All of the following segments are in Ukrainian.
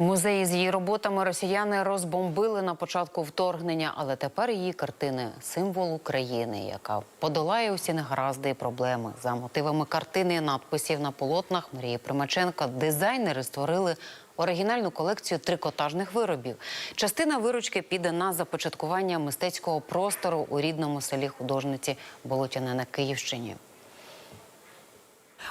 Музей з її роботами росіяни розбомбили на початку вторгнення, але тепер її картини символ України, яка подолає усі негаразди і проблеми. За мотивами картини надписів на полотнах Марії Примаченко дизайнери створили оригінальну колекцію трикотажних виробів. Частина виручки піде на започаткування мистецького простору у рідному селі художниці Болотяне на Київщині.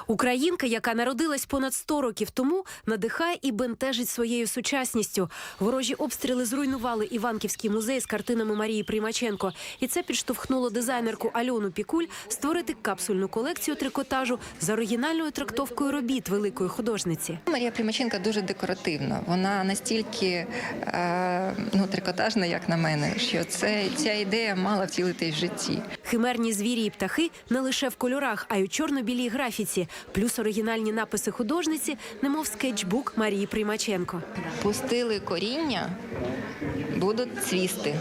Українка, яка народилась понад 100 років тому, надихає і бентежить своєю сучасністю. Ворожі обстріли зруйнували Іванківський музей з картинами Марії Примаченко, і це підштовхнуло дизайнерку Альону Пікуль створити капсульну колекцію трикотажу з оригінальною трактовкою робіт великої художниці. Марія Примаченка дуже декоративна. Вона настільки е, ну, трикотажна, як на мене, що це ця ідея мала втілитись в житті. Химерні звірі і птахи не лише в кольорах, а й у чорно-білій графіці, плюс оригінальні написи художниці, немов скетчбук Марії Примаченко. Пустили коріння, будуть цвісти.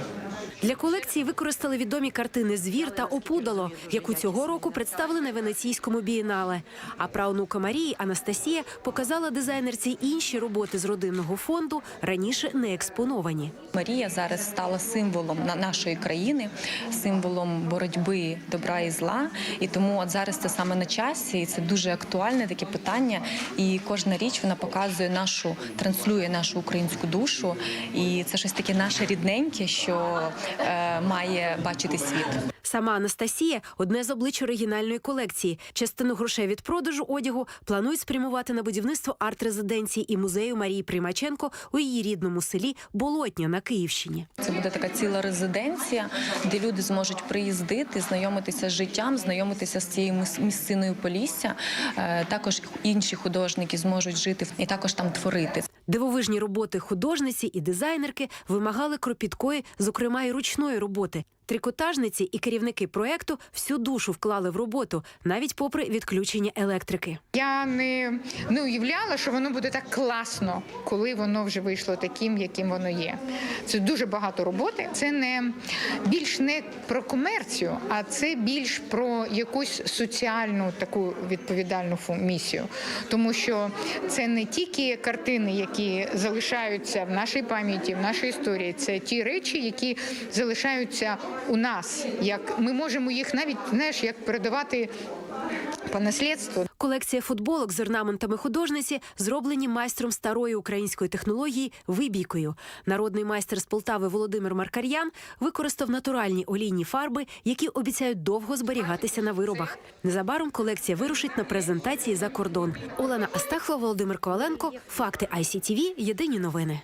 Для колекції використали відомі картини Звір та Опудало, яку цього року представили на венеційському бієнале. А праонука Марії Анастасія показала дизайнерці інші роботи з родинного фонду, раніше не експоновані. Марія зараз стала символом на- нашої країни, символом боротьби добра і зла. І тому от зараз це саме на часі, і це дуже актуальне таке питання. І кожна річ вона показує нашу, транслює нашу українську душу. І це щось таке наше рідненьке, що має бачити світ. Сама Анастасія одне з облич оригінальної колекції. Частину грошей від продажу одягу планують спрямувати на будівництво арт-резиденції і музею Марії Примаченко у її рідному селі Болотня на Київщині. Це буде така ціла резиденція, де люди зможуть приїздити, знайомитися з життям, знайомитися з цією місциною Полісся. Е, Також інші художники зможуть жити і також там творити. Дивовижні роботи художниці і дизайнерки вимагали кропіткої, зокрема й ручної роботи. Трикотажниці і керівники проекту всю душу вклали в роботу, навіть попри відключення електрики. Я не, не уявляла, що воно буде так класно, коли воно вже вийшло таким, яким воно є. Це дуже багато роботи. Це не більш не про комерцію, а це більш про якусь соціальну таку відповідальну місію. Тому що це не тільки картини, які залишаються в нашій пам'яті, в нашій історії. Це ті речі, які залишаються у нас. Як ми можемо їх навіть знаєш, як передавати по наслідству. Колекція футболок з орнаментами художниці зроблені майстром старої української технології вибійкою. Народний майстер з Полтави Володимир Маркар'ян використав натуральні олійні фарби, які обіцяють довго зберігатися на виробах. Незабаром колекція вирушить на презентації за кордон. Олена Астахова, Володимир Коваленко. Факти ICTV. Єдині новини.